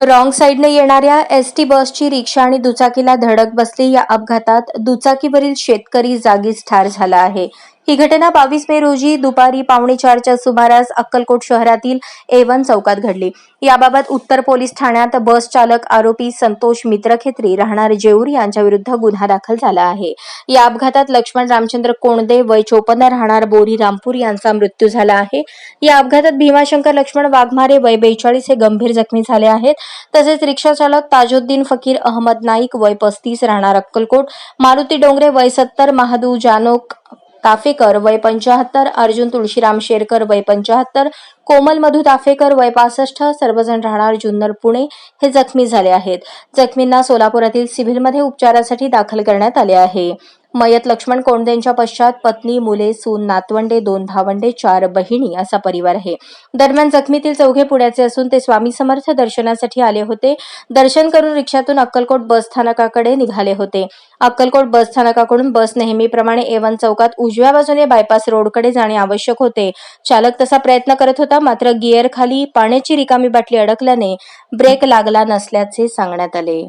Wrong साईडने येणाऱ्या S T बसची रिक्षा आणि दुचाकीला धडक बसली. या अपघातात दुचाकीवरील शेतकरी जागीच ठार झाला आहे. ही घटना बावीस मे रोजी दुपारी पावणे चारच्या सुमारास अक्कलकोट शहरातील एवन चौकात घडली. याबाबत उत्तर पोलीस ठाण्यात बस चालक आरोपी संतोष मित्रखेत्री राहणार जेऊर यांच्या विरुद्ध गुन्हा दाखल झाला आहे. या अपघातात लक्ष्मण रामचंद्र कोणदे वय चोपन्न राहणार बोरी रामपूर यांचा मृत्यू झाला आहे. या अपघातात भीमाशंकर लक्ष्मण वाघमारे वय बेचाळीस हे गंभीर जखमी झाले आहेत. तसेच रिक्षा चालक ताजुद्दीन फकीर अहमद नाईक वय पस्तीस राहणार अक्कलकोट मारुती डोंगरे वय सत्तर महादू जानोक ताफेकर वय पंचाहत्तर अर्जुन तुळशीराम शेरकर वय पंचाहत्तर कोमल मधु ताफेकर वय पासष्ट सर्वजण राहणार जुन्नर पुणे. हे जखमी झाले आहेत. जखमींना सोलापुरातील सिव्हिलमध्ये उपचारासाठी दाखल करण्यात आले आहे. मयत लक्ष्मण कोंडेंच्या पश्चात पत्नी मुले सून नातवंडे दोन भावंडे चार बहिणी असा परिवार आहे. दरम्यान जखमीतील चौघे पुण्याचे असून ते स्वामी समर्थ दर्शनासाठी आले होते. दर्शन करून रिक्षातून अक्कलकोट बस स्थानकाकडे निघाले होते. अक्कलकोट बस स्थानकाकडून बस नेहमीप्रमाणे एवन चौकात उजव्या बाजूने बायपास रोडकडे जाणे आवश्यक होते. चालक तसा प्रयत्न करत होता मात्र गिअर खाली पाण्याची रिकामी बाटली अडकल्याने ब्रेक लागला नसल्याचे सांगण्यात आले.